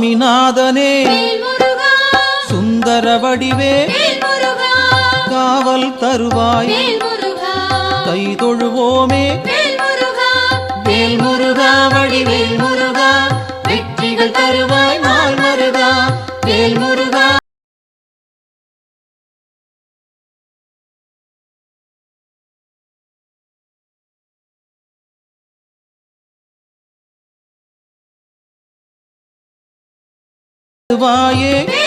சுவாமிநாதனே. சுந்தர வடிவே காவல் தருவாய். கை தொழுவோமே. வேல் முருகா வடிவேல் முருகா வெற்றிகள் தருவாய் நாள் மருகா வேல் முருகா வாயே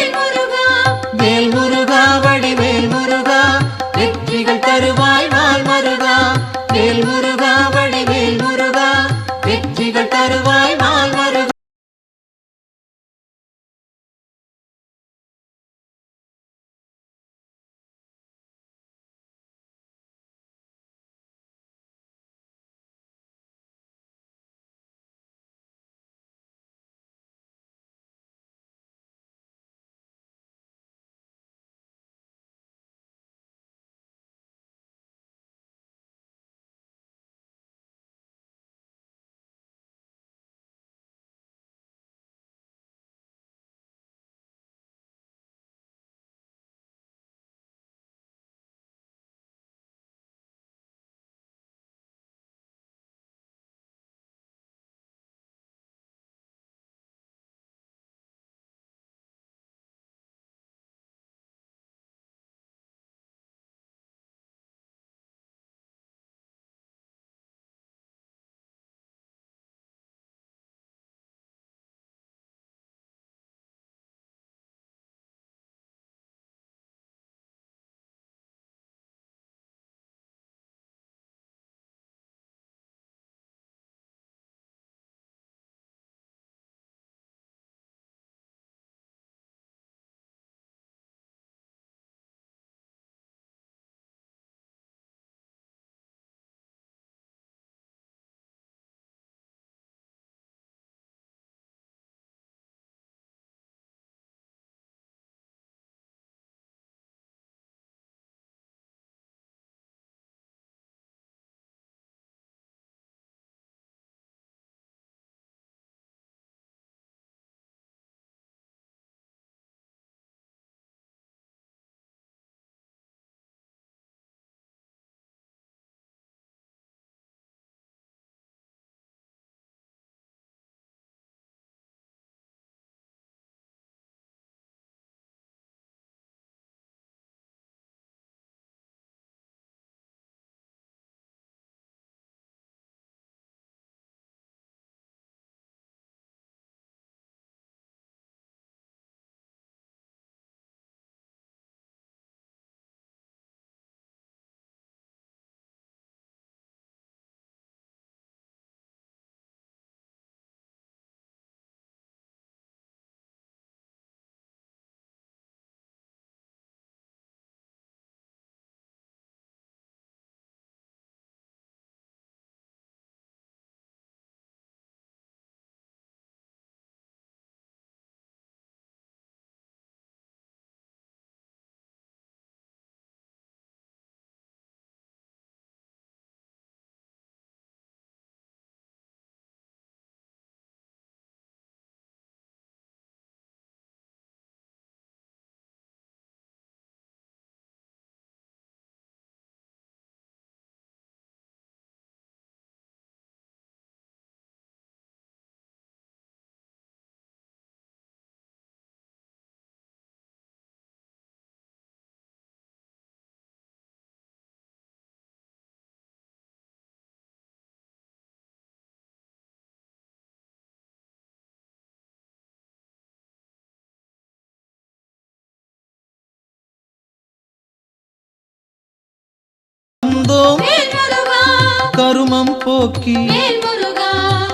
கருமம் போக்கி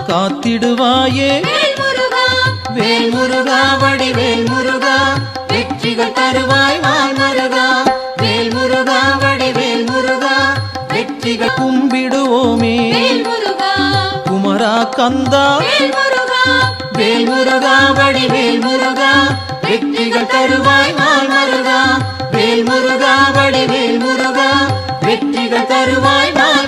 காத்திடுவாயே. வேல் முருகா வேல் முருகா வடிவேல் முருகா வெற்றிகள் தருவாய் நாள் மருகா வேல் முருகா வடிவேல் முருகா வெற்றிகள் கும்பிடுவோமே. குமரா கந்தா. வேல் முருகா வேல் முருகா வடிவேல் முருகா வெற்றிகள் தருவாய் நாள் மருகா வேல் முருகா வடிவேல் முருகா வெற்றிகள் தருவாய் நாள்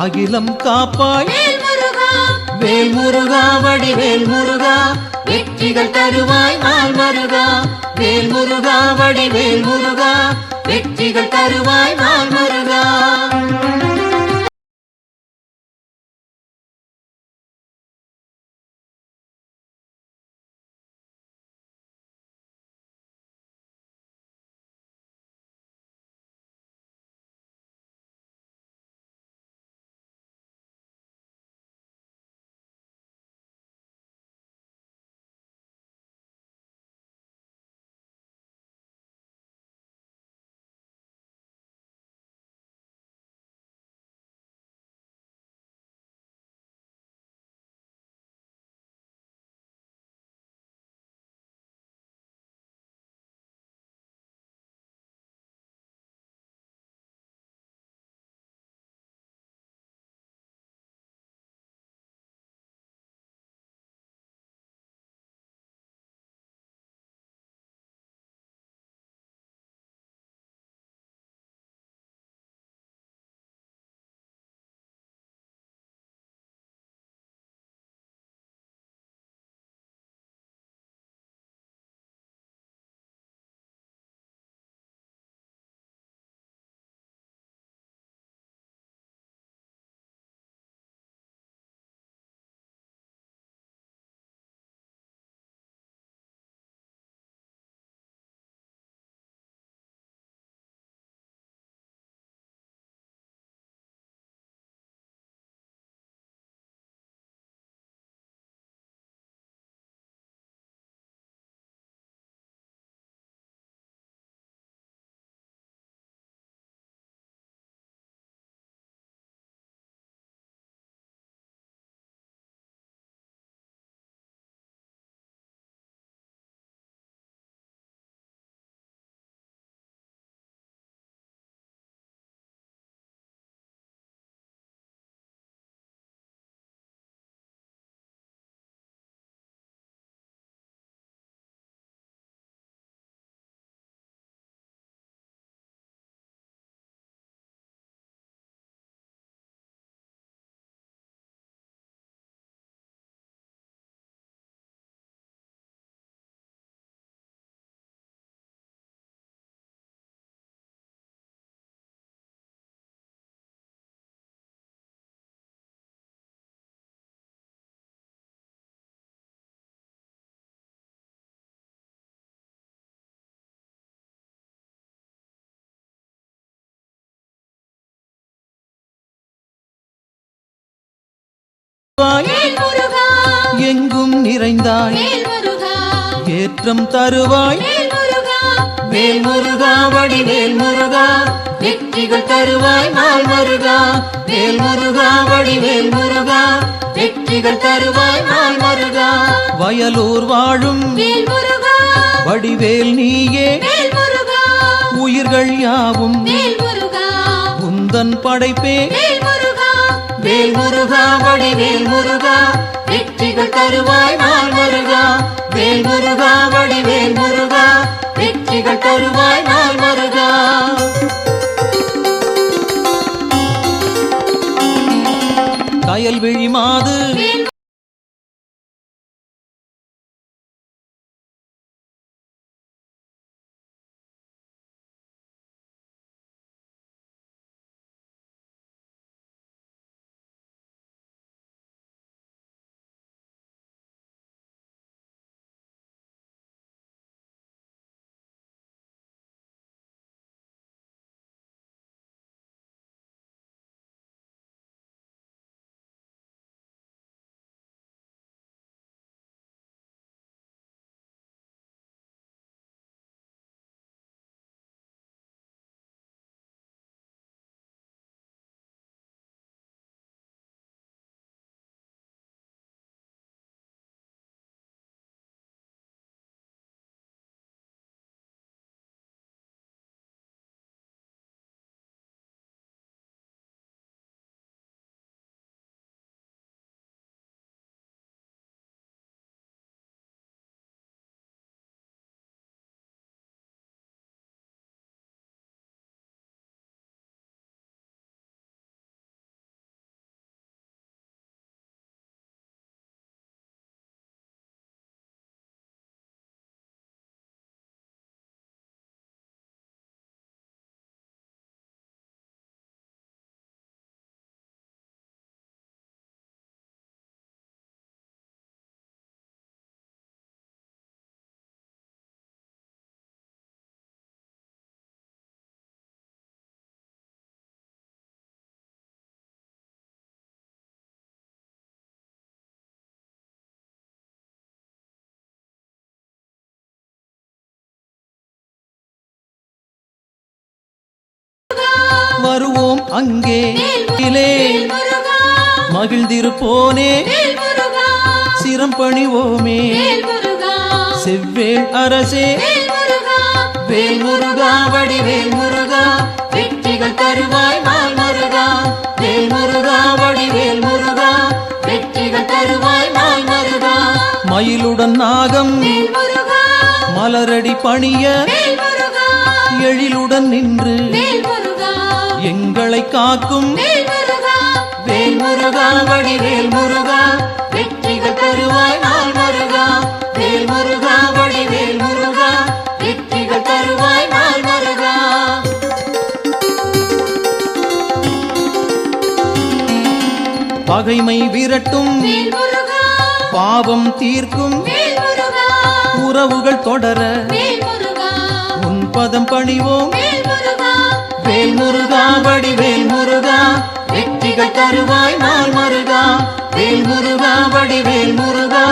அகிலம் காப்பாய். வேல் முருகா வேல் முருகா வடிவேல் முருகா வெற்றிகள் தருவாய் நாள் மருகா வேல் முருகா வடிவேல் முருகா வெற்றிகள் தருவாய் நாள் மருகா எங்கும் நிறைந்தாய். ஏற்றம் தருவாய். வேல் முருகா? வேல் முருகா வடிவேல் முருகா. வெற்றிகள் தருவாய் நாள் மருகா. வேல் முருகா வடிவேல் முருகா. வெற்றிகள் தருவாய் நாள் மருகா. வயலூர் வாழும் வடிவேல் நீயே. உயிர்கள் யாவும் உந்தன் படைப்பே. வேல் முருகா வடிவேல் முருகா வெற்றிகள் தருவாய் நாள் மருகா. வேல் முருகா வடிவேல் முருகா வெற்றிகள் தருவாய் நாள் மருகா. கயல்விழி மாது அங்கே மகிழ்ந்திருப்போனே. சிரம் பணிவோமே. வேல் முருகா செவ்வேள் அரசே. வேல் முருகா வேல் முருகா வடிவேல் முருகா வெற்றிகள் தருவாய் நாள் முருகா வேல் முருகா வடிவேல் முருகா வெற்றிகள் தருவாய் நாள் முருகா மயிலுடன் நாகம். மலரடி பணிய. எழிலுடன் நின்று. எங்களை காக்கும் வேல் முருகா வேல் முருகா வடிவேல் முருகா வெற்றிகள் தருவாய் நாள் முருகா. வேல் முருகா வடிவேல் முருகா வெற்றிகள் தருவாய் நாள் முருகா. பகைமை விரட்டும் பாவம் தீர்க்கும். உறவுகள் தொடர உன் பதம் பணிவோம். வேல் முருகா வடிவேல் முருகா வெற்றிகள் தருவாய் நாள் மருகா. வேல் முருகா வடிவேல் முருகா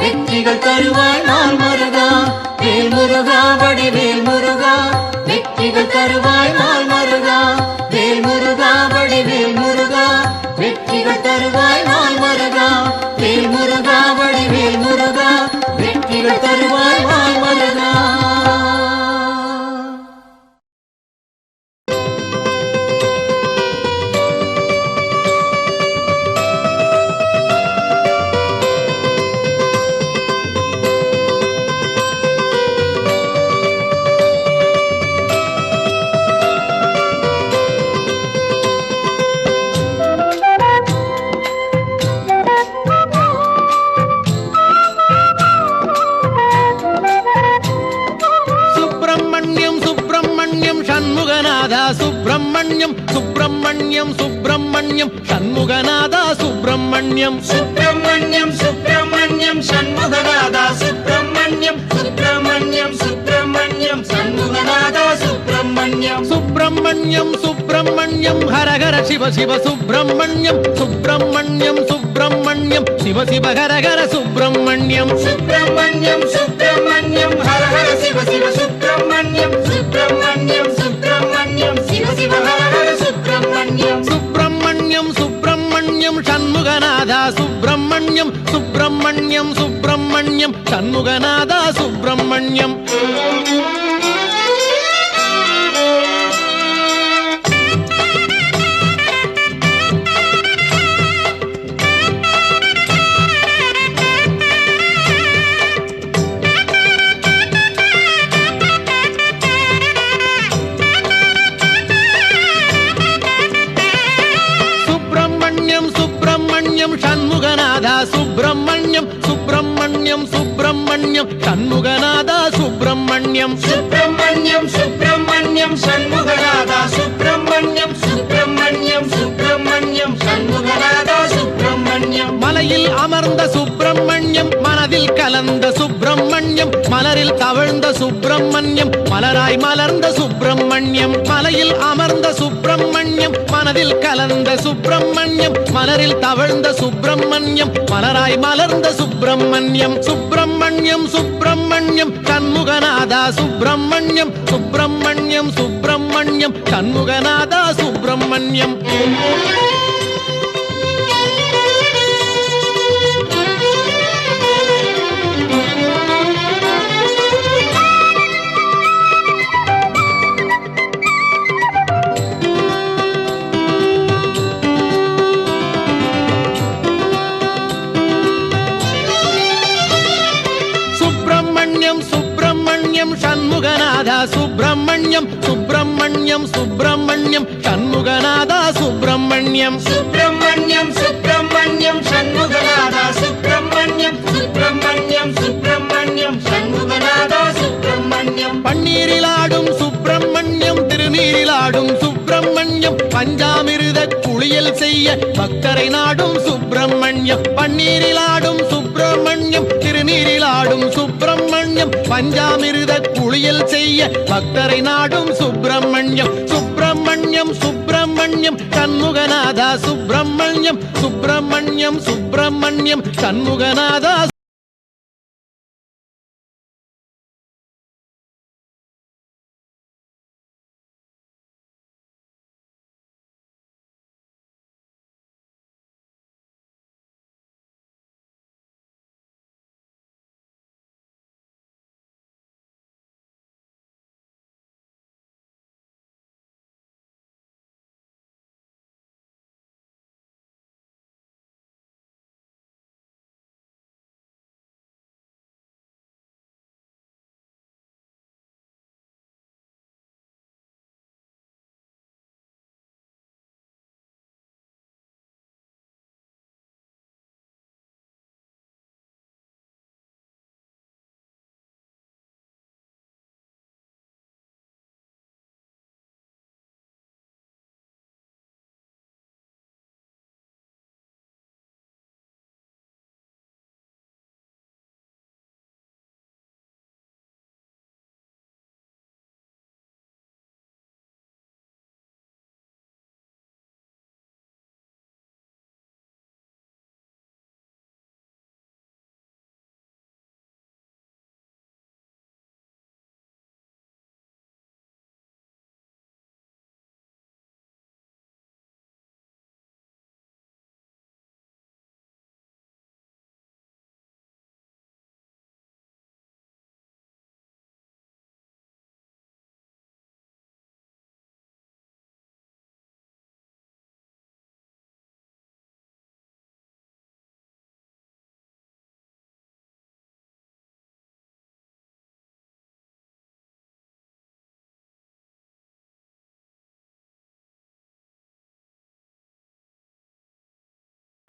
வெற்றிகள் தருவாய் நாள் மருகா. வேல் முருகா வடிவேல் முருகா வெற்றிகள் தருவாய் நாள் மருகா. வேல் முருகா வடிவேல் முருகா வெற்றிகள் தருவாய் நாள் மருகா. வேல் முருகா வடிவேல் முருகா வெற்றிகள் தருவாய் சுப்பிரமணியம் சுப்பிரமணியம் சுப்பிரமணியம் ஹரஹர சிவ சிவ சுப்பிரமணியம் சுப்பிரமணியம் சுப்பிரமணியம் சிவ சிவ ஹரஹர சுப்பிரமணியம் சுப்பிரமணியம் சுப்பிரமணியம் ஹர ஹர சிவ சிவ சுப்பிரமணியம் சுப்பிரமணியம் சுப்பிரமணியம் சிவ சிவ ஹர ஹர சுப்பிரமணியம் சுப்பிரமணியம் சுப்பிரமணியம் சண்முகநாதா சுப்பிரமணியம் சுப்பிரமணியம் சுப்பிரமணியம் சண்முகநாதா சுப்பிரமணியம் சுப்பிரமணியம் சண்முகநாதா சுப்பிரமணியம் சுப்பிரமணியம் சுப்பிரமணியம். சண்முகநாதா சுப்பிரமணியம். சுப்பிரமணியம் சுப்பிரமணியம் சண்முகநாதா சுப்பிரமணியம் சுப்பிரமணியம் சுப்பிரமணியம் சண்முகநாதா சுப்பிரமணியம். மலையில் அமர்ந்த சுப்பிரமணியம். மனதில் கலந்த சுப்பிரமணியம் மலரில் தவழ்ந்த சுப்பிரமணியம் மலராய் மலர்ந்த சுப்பிரமணியம் மலையில் அமர்ந்த சுப்பிரமணியம் மனதில் கலந்த சுப்பிரமணியம் மலரில் தவழ்ந்த சுப்பிரமணியம் மலராய் மலர்ந்த சுப்பிரமணியம் சுப்பிரமணியம் சுப்பிரமணியம் கண்முகநாதா சுப்பிரமணியம் சுப்பிரமணியம் சுப்பிரமணியம் கண்முகநாதா சுப்பிரமணியம் சுப்பிரமணியம். சுப்பிரமணியம். சுப்பிரமணியம் சுப்பிரமணியம் சண்முகநாதா சுப்பிரமணியம். சுப்பிரமணியம் சுப்பிரமணியம் சண்முகநாதா சுப்பிரமணியம். பன்னீரிலாடும் சுப்பிரமணியம் திருநீரிலாடும் சுப்பிரமணியம். பஞ்சாமிருத குளியல் செய்ய பக்தரை நாடும் சுப்பிரமணியம். பன்னீரிலாடும் சுப்பிரமணியம் திருநீரிலாடும் சுப்பிரமணியம். பஞ்சாமிருத குளியல் செய்ய பக்தரை நாடும் சுப்பிரமணியம். சுப்பிரமணியம் சுப்பிரமணியம் சண்முகநாதா சுப்பிரமணியம் சுப்பிரமணியம் சுப்பிரமணியம் சண்முகநாதா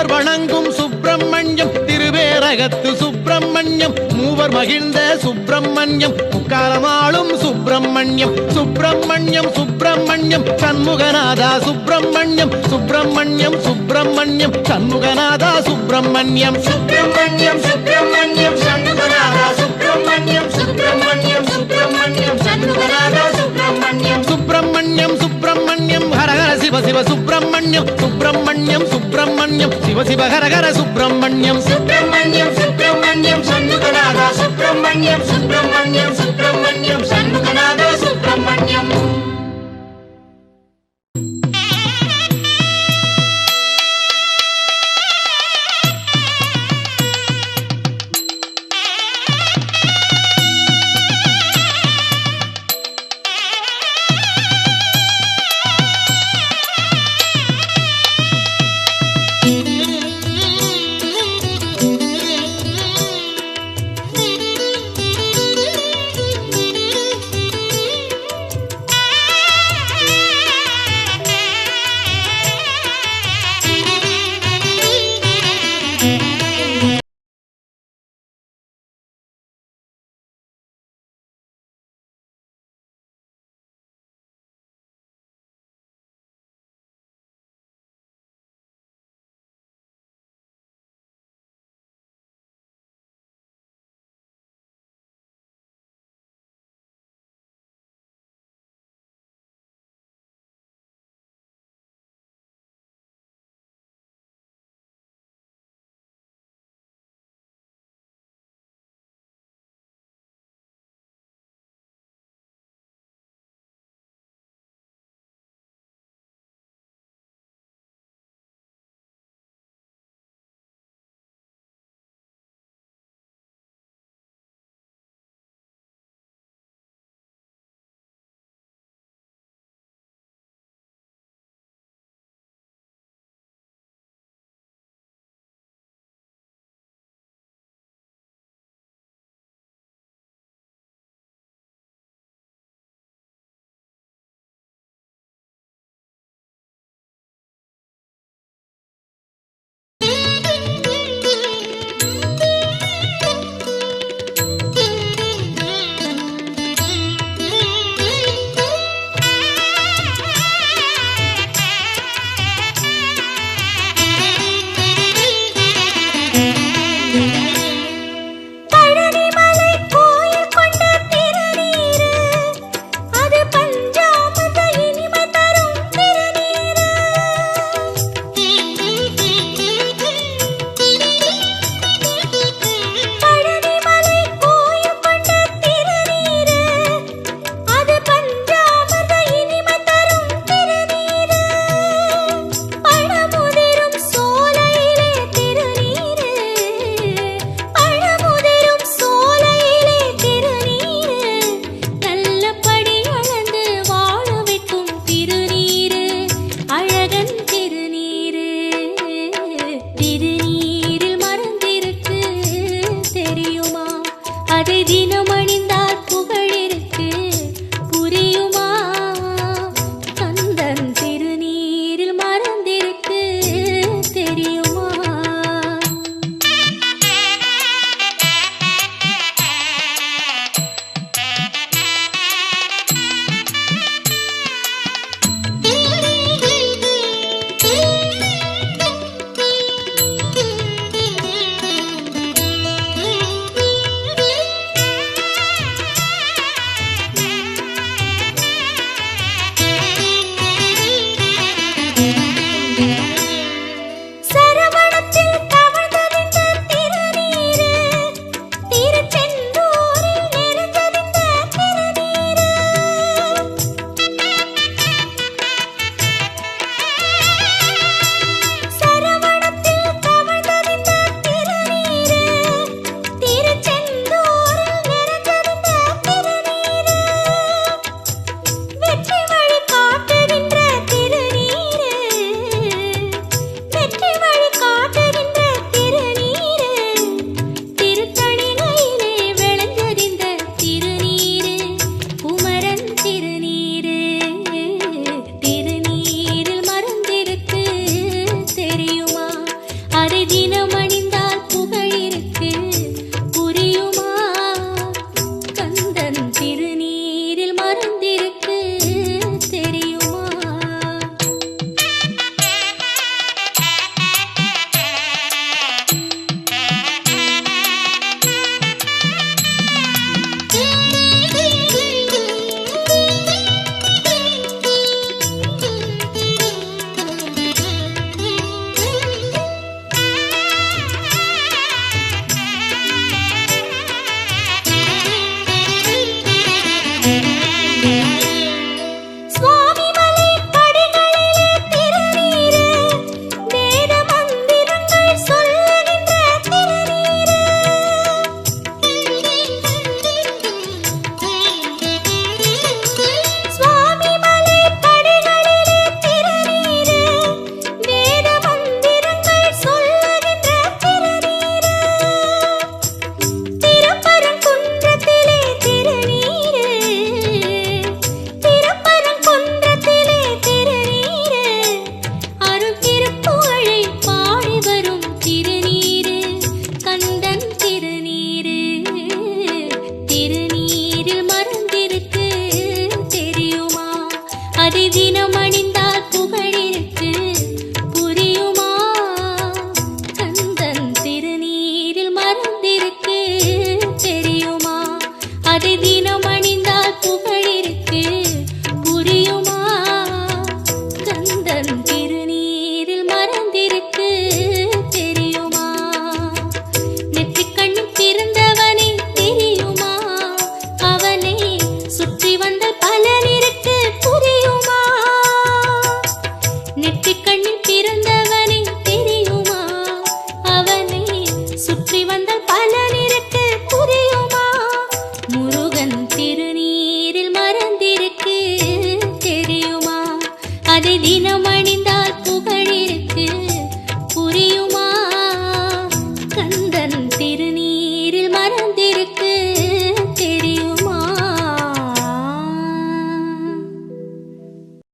வணங்கும் சுப்பிரமணியம் திருவேரகத்து சுப்பிரமணியம் மூவர் மகிழ்ந்த சுப்பிரமணியம் முக்காலமாளும் சுப்பிரமணியம் சுப்பிரமணியம் சுப்பிரமணியம் சண்முகநாதா சுப்பிரமணியம் சுப்பிரமணியம் சுப்பிரமணியம் சண்முகநாதா சுப்பிரமணியம் சுப்பிரமணியம் சுப்பிரமணியம் சண்முகநாதா சுப்பிரமணியம் சுப்பிரமணியம் சுப்பிரமணியம் சிவ சிவ சுப்பிரமணியம் சுப்பிரமணியம் சுப்பிரமணியம். சிவ சிவ ஹரஹர சுப்பிரமணியம். சுப்பிரமணியம் சுப்பிரமணியம் சண்முகநாதா சுப்பிரமணியம் சுப்பிரமணியம் சுப்பிரமணியம் சண்முகநாதா சுப்பிரமணியம்.